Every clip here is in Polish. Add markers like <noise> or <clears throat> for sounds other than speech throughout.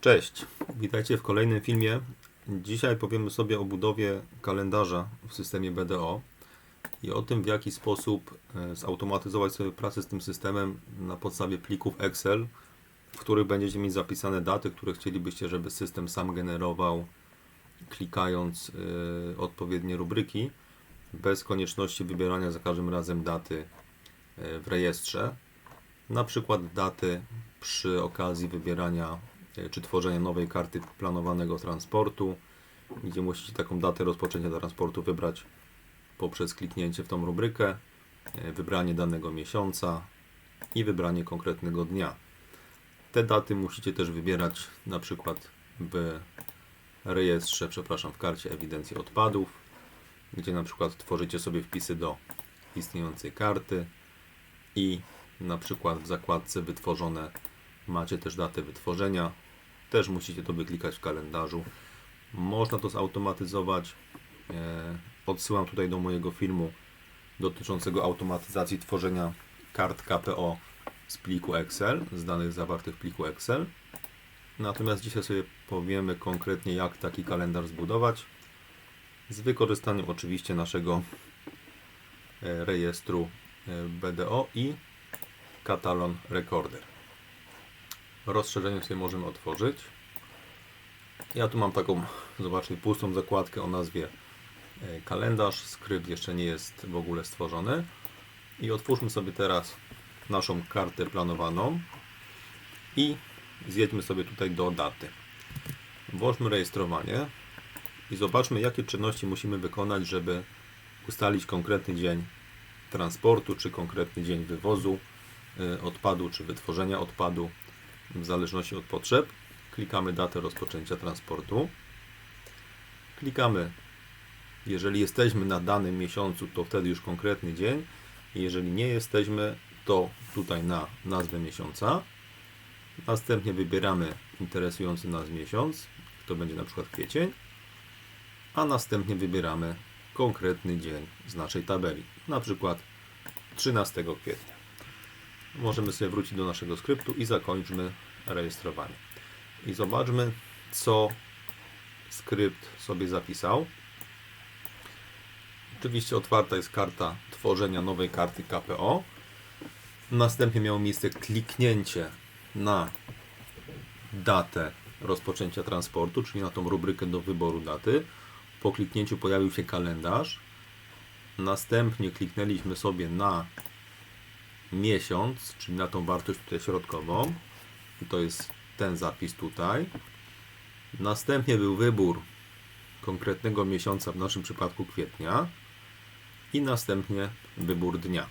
Cześć, witajcie w kolejnym filmie. Dzisiaj powiemy sobie o budowie kalendarza w systemie BDO i o tym, w jaki sposób e, zautomatyzować sobie pracę z tym systemem na podstawie plików Excel, w których będziecie mieć zapisane daty, które chcielibyście, żeby system sam generował, klikając e, odpowiednie rubryki, bez konieczności wybierania za każdym razem daty e, w rejestrze. Na przykład daty przy okazji wybierania czy tworzenia nowej karty planowanego transportu, gdzie musicie taką datę rozpoczęcia transportu wybrać poprzez kliknięcie w tą rubrykę, e, wybranie danego miesiąca i wybranie konkretnego dnia. Te daty musicie też wybierać na przykład w rejestrze, przepraszam, w karcie ewidencji odpadów, gdzie na przykład tworzycie sobie wpisy do istniejącej karty i na przykład w zakładce wytworzone macie też datę wytworzenia. Też musicie to wyklikać w kalendarzu. Można to zautomatyzować. E, Odsyłam tutaj do mojego filmu dotyczącego automatyzacji tworzenia kart KPO z pliku Excel, z danych zawartych w pliku Excel. Natomiast dzisiaj sobie powiemy konkretnie, jak taki kalendarz zbudować. Z wykorzystaniem oczywiście naszego e, rejestru e, BDO i Catalan Recorder. Rozszerzenie sobie możemy otworzyć. Ja tu mam taką, zobaczcie, pustą zakładkę o nazwie e, kalendarz. Skrypt jeszcze nie jest w ogóle stworzony. I otwórzmy sobie teraz naszą kartę planowaną i zjedźmy sobie tutaj do daty. Włączmy rejestrowanie i zobaczmy, jakie czynności musimy wykonać, żeby ustalić konkretny dzień transportu, czy konkretny dzień wywozu y, odpadu, czy wytworzenia odpadu, w zależności od potrzeb. Klikamy datę rozpoczęcia transportu. Klikamy, jeżeli jesteśmy na danym miesiącu, to wtedy już konkretny dzień. Jeżeli nie jesteśmy, to tutaj na nazwę miesiąca. Następnie wybieramy interesujący nas miesiąc, to będzie na przykład kwiecień, a następnie wybieramy konkretny dzień z naszej tabeli, na przykład 13 kwietnia. Możemy sobie wrócić do naszego skryptu i zakończmy rejestrowanie. I zobaczmy, co skrypt sobie zapisał. Oczywiście otwarta jest karta tworzenia nowej karty KPO. Następnie miało miejsce kliknięcie na datę rozpoczęcia transportu, czyli na tą rubrykę do wyboru daty. Po kliknięciu pojawił się kalendarz. Następnie kliknęliśmy sobie na miesiąc, czyli na tą wartość tutaj środkową. I to jest ten zapis tutaj. Następnie był wybór konkretnego miesiąca, w naszym przypadku kwietnia. I następnie wybór dnia.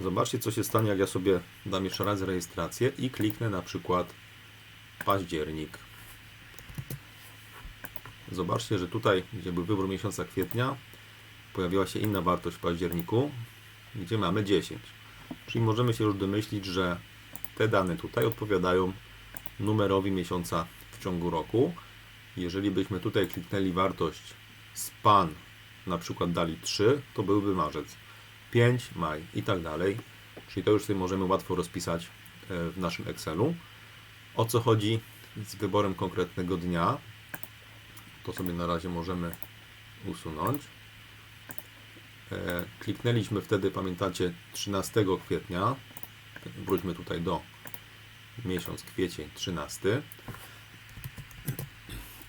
Zobaczcie, co się stanie, jak ja sobie dam jeszcze raz rejestrację i kliknę na przykład październik. Zobaczcie, że tutaj, gdzie był wybór miesiąca kwietnia, pojawiła się inna wartość w październiku, gdzie mamy 10. Czyli możemy się już domyślić, że te dane tutaj odpowiadają numerowi miesiąca w ciągu roku. Jeżeli byśmy tutaj kliknęli wartość span, na przykład dali 3, to byłby marzec, 5, maj i tak dalej. Czyli to już sobie możemy łatwo rozpisać e, w naszym Excelu. O co chodzi z wyborem konkretnego dnia? To sobie na razie możemy usunąć. E, Kliknęliśmy wtedy, pamiętacie, 13 kwietnia. Wróćmy tutaj do miesiąc kwiecień 13.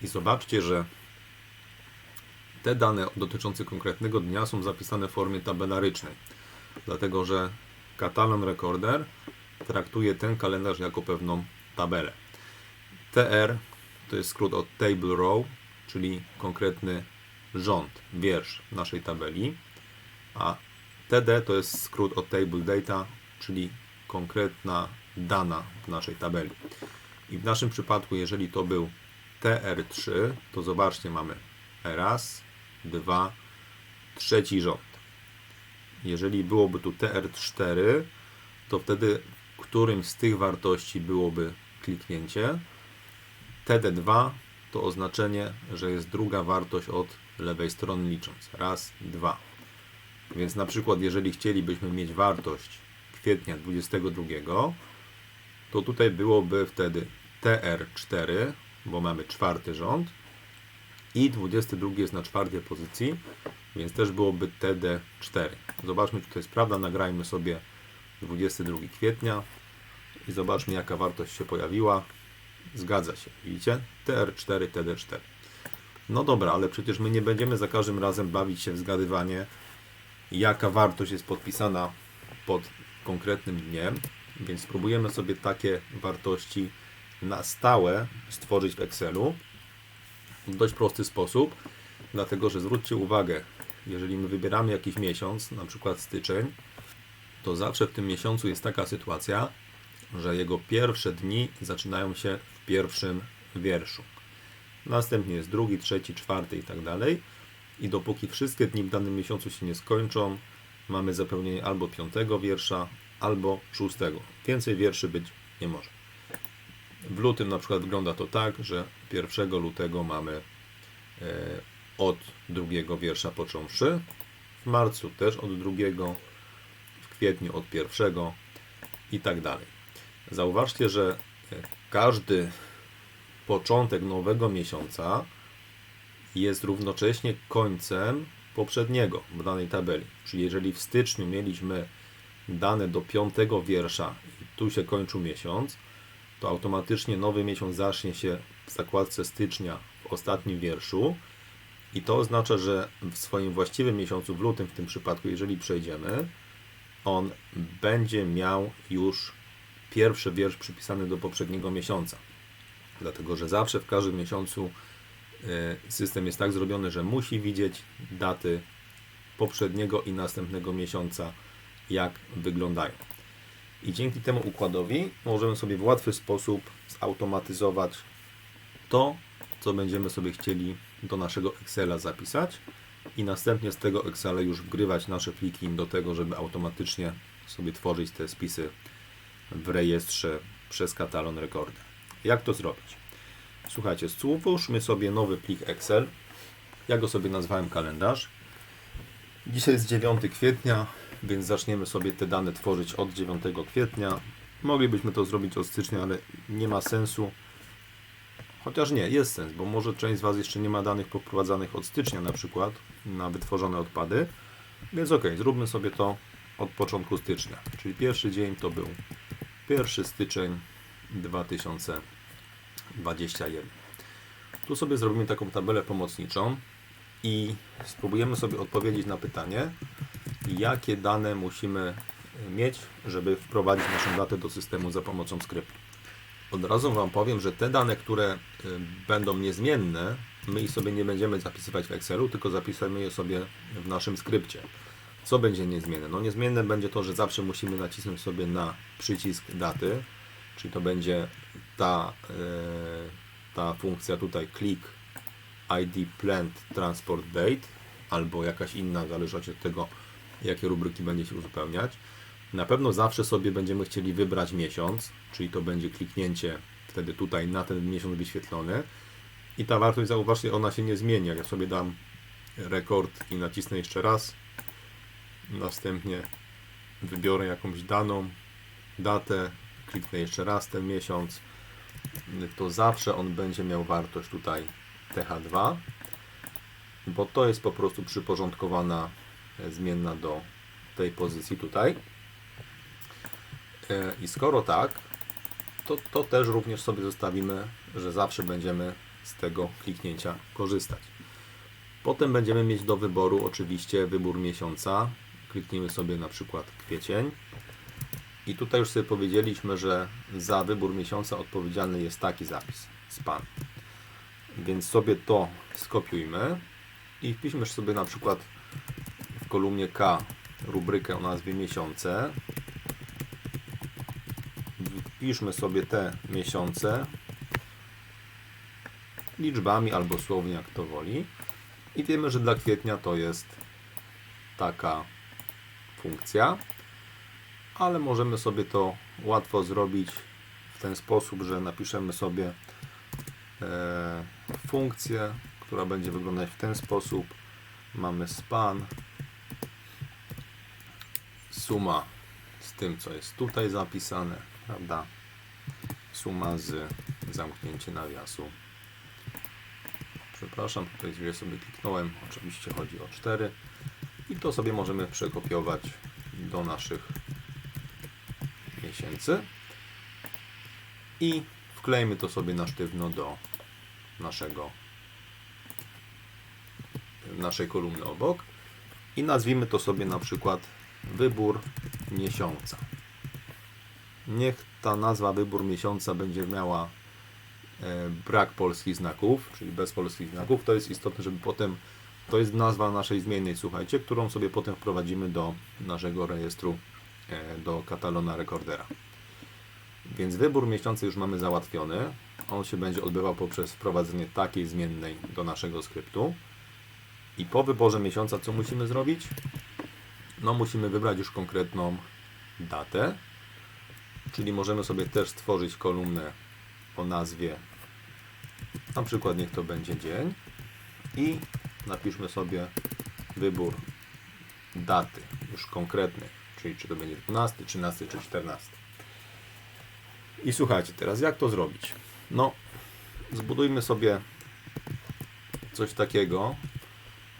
I zobaczcie, że te dane dotyczące konkretnego dnia są zapisane w formie tabelarycznej, dlatego że Catalan Recorder traktuje ten kalendarz jako pewną tabelę. TR to jest skrót od Table Row, czyli konkretny rząd, wiersz naszej tabeli, a TD to jest skrót od Table Data, czyli konkretna dana w naszej tabeli. I w naszym przypadku, jeżeli to był TR3, to zobaczcie, mamy raz, dwa, trzeci rząd. Jeżeli byłoby tu TR4, to wtedy którymś z tych wartości byłoby kliknięcie. TD2 to oznaczenie, że jest druga wartość od lewej strony licząc. Raz, dwa. Więc na przykład, jeżeli chcielibyśmy mieć wartość kwietnia 22, to tutaj byłoby wtedy TR4, bo mamy czwarty rząd i 22 jest na czwartej pozycji, więc też byłoby TD4. Zobaczmy, czy to jest prawda. Nagrajmy sobie 22 kwietnia i zobaczmy, jaka wartość się pojawiła. Zgadza się, widzicie? TR4, TD4. No dobra, ale przecież my nie będziemy za każdym razem bawić się w zgadywanie, jaka wartość jest podpisana pod konkretnym dniem, więc spróbujemy sobie takie wartości na stałe stworzyć w Excelu w dość prosty sposób, dlatego że zwróćcie uwagę, jeżeli my wybieramy jakiś miesiąc, na przykład styczeń, to zawsze w tym miesiącu jest taka sytuacja, że jego pierwsze dni zaczynają się w pierwszym wierszu. Następnie jest drugi, trzeci, czwarty i tak dalej. I dopóki wszystkie dni w danym miesiącu się nie skończą, mamy zapełnienie albo piątego wiersza, albo szóstego. Więcej wierszy być nie może. W lutym na przykład wygląda to tak, że 1 lutego mamy e, od drugiego wiersza począwszy, w marcu też od drugiego, w kwietniu od pierwszego i tak dalej. Zauważcie, że e, każdy początek nowego miesiąca jest równocześnie końcem poprzedniego w danej tabeli. Czyli jeżeli w styczniu mieliśmy dane do piątego wiersza i tu się kończył miesiąc, to automatycznie nowy miesiąc zacznie się w zakładce stycznia w ostatnim wierszu i to oznacza, że w swoim właściwym miesiącu, w lutym w tym przypadku, jeżeli przejdziemy, on będzie miał już pierwszy wiersz przypisany do poprzedniego miesiąca. Dlatego, że zawsze w każdym miesiącu system jest tak zrobiony, że musi widzieć daty poprzedniego i następnego miesiąca, jak wyglądają. I dzięki temu układowi możemy sobie w łatwy sposób zautomatyzować to, co będziemy sobie chcieli do naszego Excela zapisać i następnie z tego Excela już wgrywać nasze pliki do tego, żeby automatycznie sobie tworzyć te spisy w rejestrze przez katalon rekorder. Jak to zrobić? Słuchajcie, stwórzmy sobie nowy plik Excel. Ja go sobie nazwałem kalendarz. Dzisiaj jest 9 kwietnia, więc zaczniemy sobie te dane tworzyć od 9 kwietnia. Moglibyśmy to zrobić od stycznia, ale nie ma sensu. Chociaż nie, jest sens, bo może część z Was jeszcze nie ma danych poprowadzanych od stycznia na przykład na wytworzone odpady. Więc ok, zróbmy sobie to od początku stycznia. Czyli pierwszy dzień to był 1 styczeń 2021. Tu sobie zrobimy taką tabelę pomocniczą i spróbujemy sobie odpowiedzieć na pytanie, jakie dane musimy mieć, żeby wprowadzić naszą datę do systemu za pomocą skryptu. Od razu Wam powiem, że te dane, które y, będą niezmienne, my ich sobie nie będziemy zapisywać w Excelu, tylko zapisujemy je sobie w naszym skrypcie. Co będzie niezmienne? No niezmienne będzie to, że zawsze musimy nacisnąć sobie na przycisk daty, czyli to będzie ta, y, ta funkcja tutaj click ID plant transport date albo jakaś inna, zależy od tego, jakie rubryki będzie się uzupełniać. Na pewno zawsze sobie będziemy chcieli wybrać miesiąc, czyli to będzie kliknięcie wtedy tutaj na ten miesiąc wyświetlony. I ta wartość, zauważcie, ona się nie zmieni. Jak ja sobie dam rekord i nacisnę jeszcze raz, następnie wybiorę jakąś daną datę, kliknę jeszcze raz ten miesiąc, to zawsze on będzie miał wartość tutaj TH2, bo to jest po prostu przyporządkowana zmienna do tej pozycji tutaj. E, I skoro tak, to, to też również sobie zostawimy, że zawsze będziemy z tego kliknięcia korzystać. Potem będziemy mieć do wyboru oczywiście wybór miesiąca. Kliknijmy sobie na przykład kwiecień. I tutaj już sobie powiedzieliśmy, że za wybór miesiąca odpowiedzialny jest taki zapis, span. Więc sobie to skopiujmy i wpiszmy sobie na przykład w kolumnie K rubrykę o nazwie miesiące. Wpiszmy sobie te miesiące liczbami albo słownie, jak to woli. I wiemy, że dla kwietnia to jest taka funkcja, ale możemy sobie to łatwo zrobić w ten sposób, że napiszemy sobie e, funkcję, która będzie wyglądać w ten sposób. Mamy span, suma z tym, co jest tutaj zapisane, prawda? Suma z zamknięcie nawiasu. Przepraszam, tutaj źle sobie kliknąłem. Oczywiście chodzi o 4. I to sobie możemy przekopiować do naszych miesięcy. I wklejmy to sobie na sztywno do naszego naszej kolumny obok i nazwijmy to sobie na przykład wybór miesiąca. Niech ta nazwa wybór miesiąca będzie miała e, brak polskich znaków, czyli bez polskich znaków. To jest istotne, żeby potem to jest nazwa naszej zmiennej, słuchajcie, którą sobie potem wprowadzimy do naszego rejestru, do katalona rekordera. Więc wybór miesiąca już mamy załatwiony. On się będzie odbywał poprzez wprowadzenie takiej zmiennej do naszego skryptu. I po wyborze miesiąca co musimy zrobić? No musimy wybrać już konkretną datę. Czyli możemy sobie też stworzyć kolumnę o nazwie na przykład niech to będzie dzień i napiszmy sobie wybór daty już konkretnej, czyli czy to będzie 12, 13 czy 14. I słuchajcie, teraz jak to zrobić? No, zbudujmy sobie coś takiego,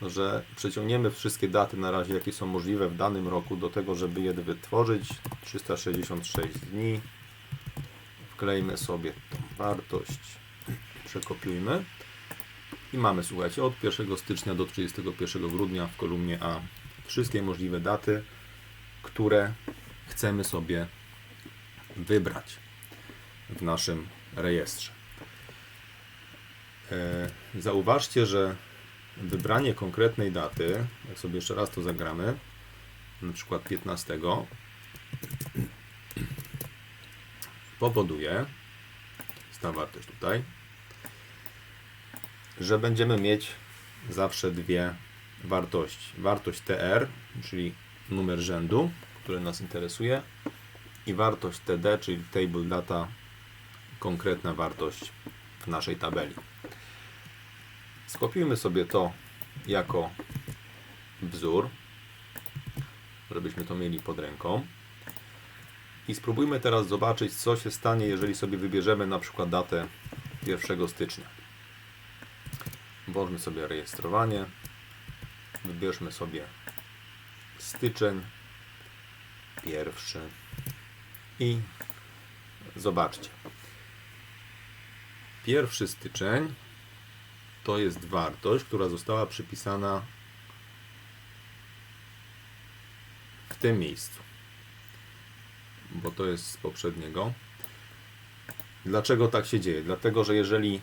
że przeciągniemy wszystkie daty na razie, jakie są możliwe w danym roku, do tego, żeby je wytworzyć. 366 dni. Wklejmy sobie tą wartość, przekopiujmy. I mamy, słuchajcie, od 1 stycznia do 31 grudnia w kolumnie A wszystkie możliwe daty, które chcemy sobie wybrać w naszym rejestrze. E, Zauważcie, że wybranie konkretnej daty, jak sobie jeszcze raz to zagramy, na przykład 15, powoduje, jest ta wartość tutaj, że będziemy mieć zawsze dwie wartości. Wartość TR, czyli numer rzędu, który nas interesuje, i wartość TD, czyli table data, konkretna wartość w naszej tabeli. Skopiujmy sobie to jako wzór, żebyśmy to mieli pod ręką. I spróbujmy teraz zobaczyć, co się stanie, jeżeli sobie wybierzemy na przykład datę 1 stycznia. Włączmy sobie rejestrowanie. Wybierzmy sobie styczeń pierwszy i zobaczcie. Pierwszy styczeń to jest wartość, która została przypisana w tym miejscu. Bo to jest z poprzedniego. Dlaczego tak się dzieje? Dlatego, że jeżeli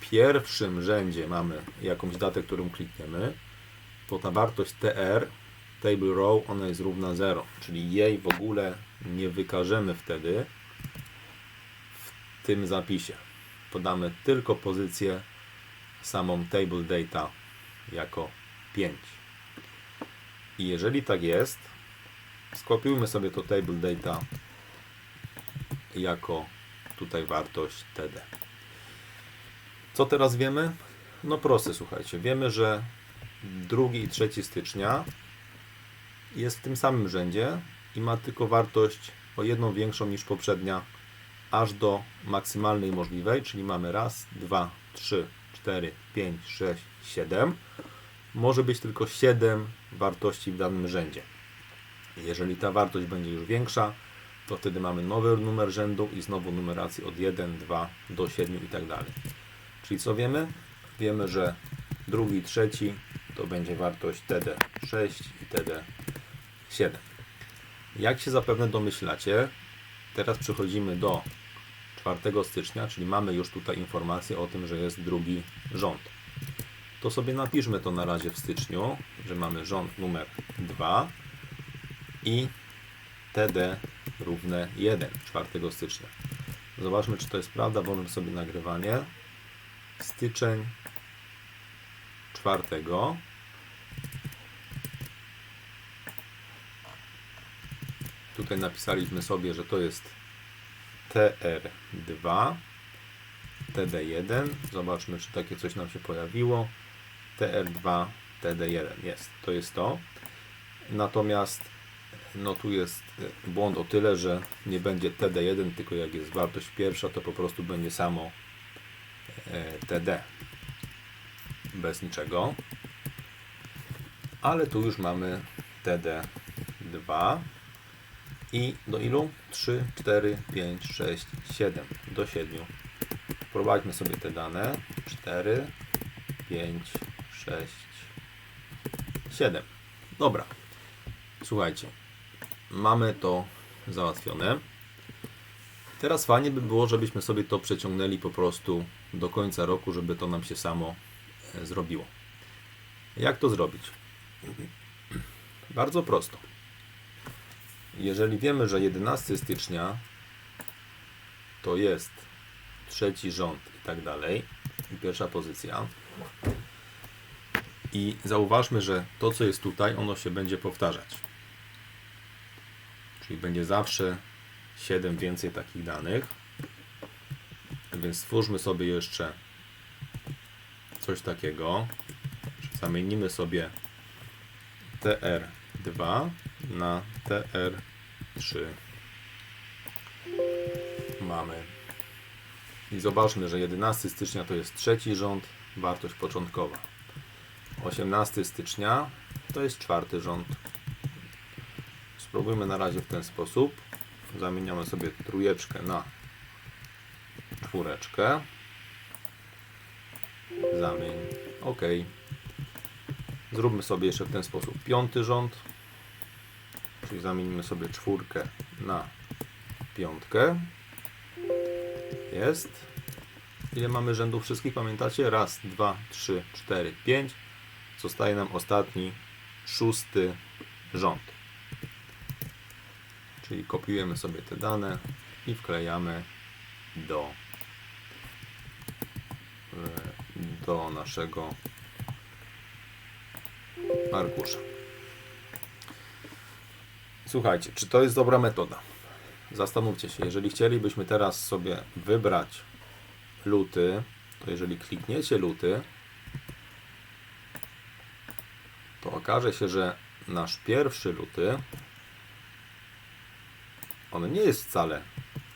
w pierwszym rzędzie mamy jakąś datę, którą klikniemy, to ta wartość TR, table row, ona jest równa 0, czyli jej w ogóle nie wykażemy wtedy w tym zapisie podamy tylko pozycję samą table data jako 5. I jeżeli tak jest, skopiujmy sobie to table data jako tutaj wartość TD. Co teraz wiemy? No proste, słuchajcie. Wiemy, że 2 i 3 stycznia jest w tym samym rzędzie i ma tylko wartość o jedną większą niż poprzednia aż do maksymalnej możliwej, czyli mamy raz, dwa, trzy, cztery, pięć, sześć, siedem. Może być tylko 7 wartości w danym rzędzie. Jeżeli ta wartość będzie już większa, to wtedy mamy nowy numer rzędu i znowu numerację od 1, 2 do 7 i tak dalej. Czyli co wiemy? Wiemy, że drugi trzeci to będzie wartość TD6 i TD7. Jak się zapewne domyślacie, teraz przechodzimy do 4 stycznia, czyli mamy już tutaj informację o tym, że jest drugi rząd. To sobie napiszmy to na razie w styczniu, że mamy rząd numer 2 i TD równe 1 4 stycznia. Zobaczmy, czy to jest prawda. Włączmy sobie nagrywanie. Styczeń 4. Tutaj napisaliśmy sobie, że to jest TR2, TD1. Zobaczmy, czy takie coś nam się pojawiło. TR2, TD1 jest. To jest to. Natomiast no tu jest e, błąd o tyle, że nie będzie TD1, tylko jak jest wartość pierwsza, to po prostu będzie samo e, TD. Bez niczego. Ale tu już mamy TD2 i do ilu? 3, 4, 5, 6, 7. Do 7. Wprowadźmy sobie te dane. 4, 5, 6, 7. Dobra. Słuchajcie. Mamy to załatwione. Teraz fajnie by było, żebyśmy sobie to przeciągnęli po prostu do końca roku, żeby to nam się samo e, zrobiło. Jak to zrobić? <clears throat> Bardzo prosto. Jeżeli wiemy, że 11 stycznia to jest trzeci rząd i tak dalej, i pierwsza pozycja. I zauważmy, że to, co jest tutaj, ono się będzie powtarzać. Czyli będzie zawsze 7 więcej takich danych. Więc stwórzmy sobie jeszcze coś takiego. Zamienimy sobie TR2 na TR3. Mamy. I zobaczmy, że 11 stycznia to jest trzeci rząd, wartość początkowa. 18 stycznia to jest czwarty rząd. Spróbujmy na razie w ten sposób. Zamieniamy sobie trójeczkę na czwóreczkę. Zamień. OK. Zróbmy sobie jeszcze w ten sposób piąty rząd. Czyli zamienimy sobie czwórkę na piątkę. Jest. Ile mamy rzędów wszystkich? Pamiętacie? Raz, dwa, trzy, cztery, pięć. Zostaje nam ostatni, szósty rząd. Czyli kopiujemy sobie te dane i wklejamy do, e, do naszego arkusza. Słuchajcie, czy to jest dobra metoda? Zastanówcie się, jeżeli chcielibyśmy teraz sobie wybrać luty, to jeżeli klikniecie luty, to okaże się, że nasz pierwszy luty on nie jest wcale,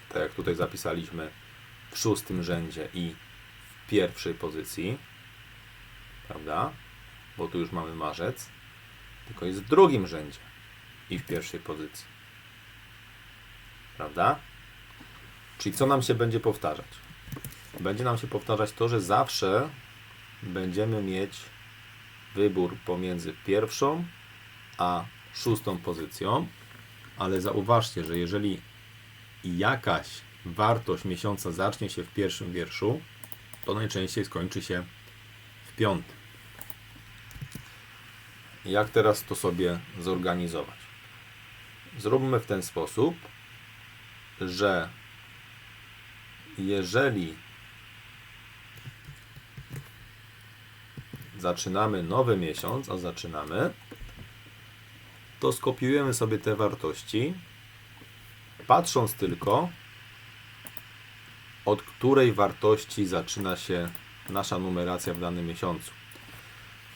tak jak tutaj zapisaliśmy, w szóstym rzędzie i w pierwszej pozycji, prawda? Bo tu już mamy marzec, tylko jest w drugim rzędzie i w pierwszej pozycji. Prawda? Czyli co nam się będzie powtarzać? Będzie nam się powtarzać to, że zawsze będziemy mieć wybór pomiędzy pierwszą a szóstą pozycją, ale zauważcie, że jeżeli jakaś wartość miesiąca zacznie się w pierwszym wierszu, to najczęściej skończy się w piątym. Jak teraz to sobie zorganizować? Zróbmy w ten sposób, że jeżeli zaczynamy nowy miesiąc, a zaczynamy, to skopiujemy sobie te wartości, patrząc tylko, od której wartości zaczyna się nasza numeracja w danym miesiącu.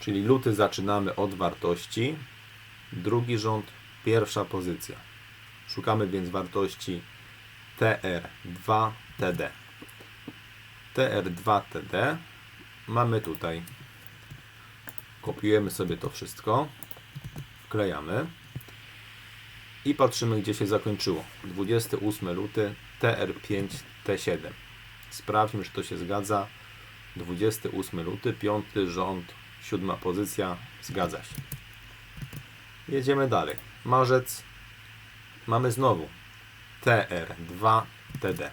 Czyli luty zaczynamy od wartości, drugi rząd, pierwsza pozycja. Szukamy więc wartości TR2TD. TR2TD mamy tutaj. Kopiujemy sobie to wszystko, wklejamy i patrzymy, gdzie się zakończyło. 28 luty TR5T7. Sprawdźmy, czy to się zgadza. 28 luty, piąty rząd, siódma pozycja, zgadza się. Jedziemy dalej. Marzec mamy znowu TR2TD.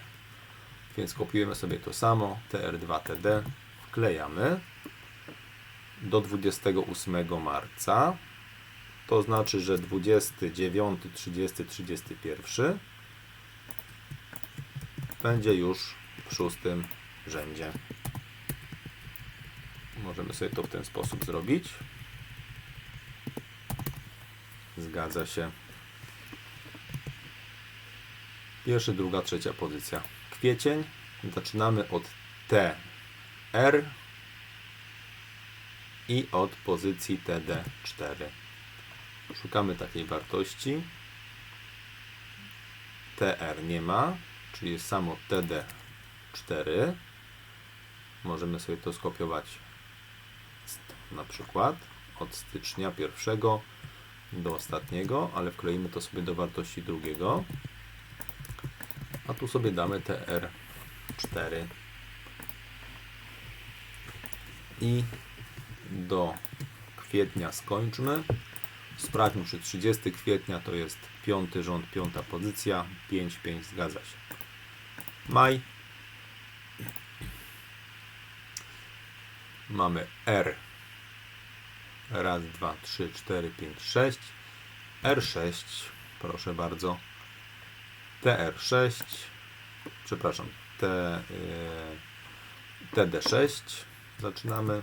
Więc kopiujemy sobie to samo, TR2TD, wklejamy do 28 marca. To znaczy, że 29, 30, 31 będzie już w szóstym rzędzie. Możemy sobie to w ten sposób zrobić. Zgadza się. Pierwsza, druga, trzecia pozycja. Kwiecień. Zaczynamy od T, R i od pozycji TD4. Szukamy takiej wartości TR nie ma, czyli jest samo TD4. Możemy sobie to skopiować na przykład od stycznia pierwszego do ostatniego, ale wkleimy to sobie do wartości drugiego. A tu sobie damy TR4 i do kwietnia skończmy. Sprawdźmy, czy 30 kwietnia to jest piąty rząd, piąta pozycja. 5, 5 zgadza się. Maj. Mamy R. Raz, dwa, trzy, cztery, pięć, sześć. R6, proszę bardzo. TR6, przepraszam, T, y, TD6. Zaczynamy.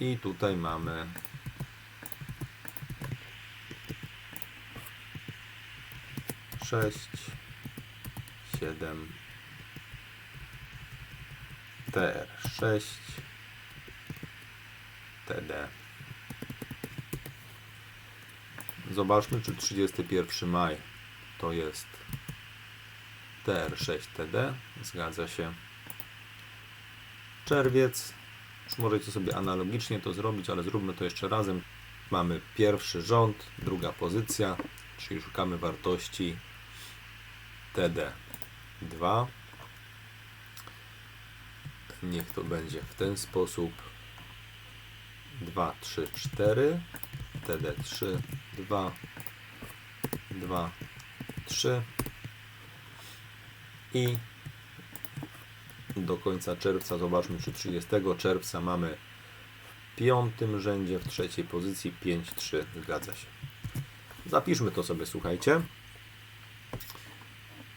I tutaj mamy sześć, siedem, TR sześć, TD. Zobaczmy, czy 31 maj to jest TR6TD. Zgadza się. Czerwiec. Już możecie sobie analogicznie to zrobić, ale zróbmy to jeszcze razem. Mamy pierwszy rząd, druga pozycja, czyli szukamy wartości TD2. Niech to będzie w ten sposób. 2, 3, 4. TD3, 2, 2, 3 i do końca czerwca, zobaczmy czy 30 czerwca mamy w piątym rzędzie, w trzeciej pozycji 5-3, zgadza się. Zapiszmy to sobie, słuchajcie.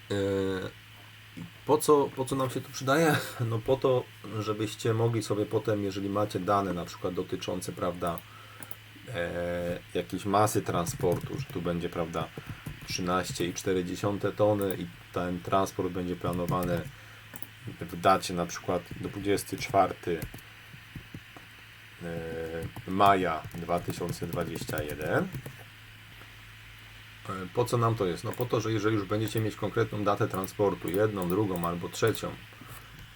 Yy, Po co, po co nam się to przydaje? <laughs> No po to, żebyście mogli sobie potem, jeżeli macie dane na przykład dotyczące, prawda, e, jakiejś masy transportu, że tu będzie, prawda, 13,4 tony i ten transport będzie planowany w dacie na przykład 24 e, maja 2021. Po co nam to jest? No po to, że jeżeli już będziecie mieć konkretną datę transportu, jedną, drugą albo trzecią,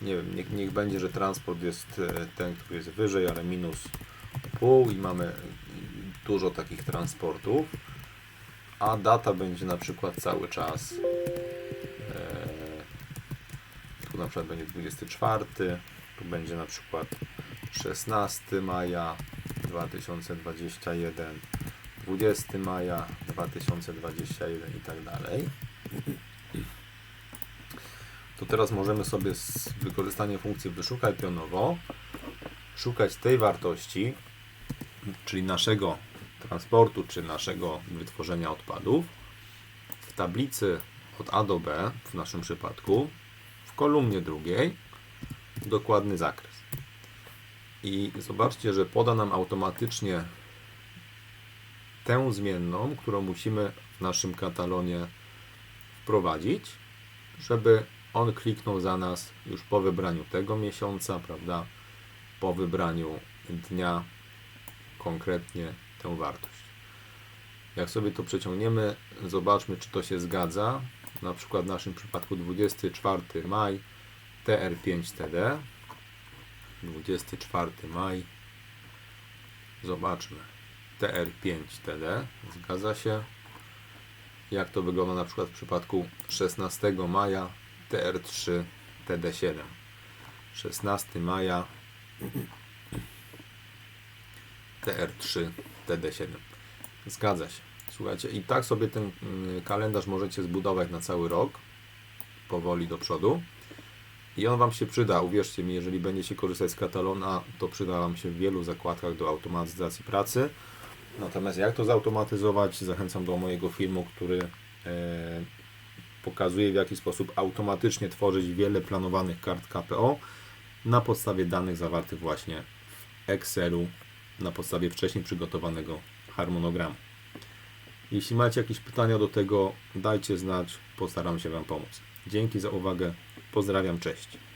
nie wiem, niech, niech będzie, że transport jest e, ten, który jest wyżej, ale minus pół i mamy dużo takich transportów, a data będzie na przykład cały czas. e, Tu na przykład będzie 24, tu będzie na przykład 16 maja 2021, 20 maja 2021 i tak dalej. To teraz możemy sobie z wykorzystaniem funkcji wyszukaj pionowo szukać tej wartości, czyli naszego transportu, czy naszego wytworzenia odpadów w tablicy od A do B, w naszym przypadku, w kolumnie drugiej, dokładny zakres. I zobaczcie, że poda nam automatycznie tę zmienną, którą musimy w naszym katalonie wprowadzić, żeby on kliknął za nas już po wybraniu tego miesiąca, prawda? Po wybraniu dnia konkretnie tę wartość. Jak sobie to przeciągniemy, zobaczmy, czy to się zgadza. Na przykład w naszym przypadku 24 maj TR5TD. 24 maj. Zobaczmy. TR5TD. Zgadza się. Jak to wygląda na przykład w przypadku 16 maja TR3 TD7. 16 maja TR3 TD7. Zgadza się. Słuchajcie, i tak sobie ten mm, kalendarz możecie zbudować na cały rok, powoli do przodu. I on Wam się przyda, uwierzcie mi, jeżeli będziecie korzystać z katalona, to przyda Wam się w wielu zakładkach do automatyzacji pracy. Natomiast jak to zautomatyzować, zachęcam do mojego filmu, który e, pokazuje w jaki sposób automatycznie tworzyć wiele planowanych kart KPO na podstawie danych zawartych właśnie w Excelu, na podstawie wcześniej przygotowanego harmonogramu. Jeśli macie jakieś pytania do tego, dajcie znać, postaram się Wam pomóc. Dzięki za uwagę, pozdrawiam, cześć.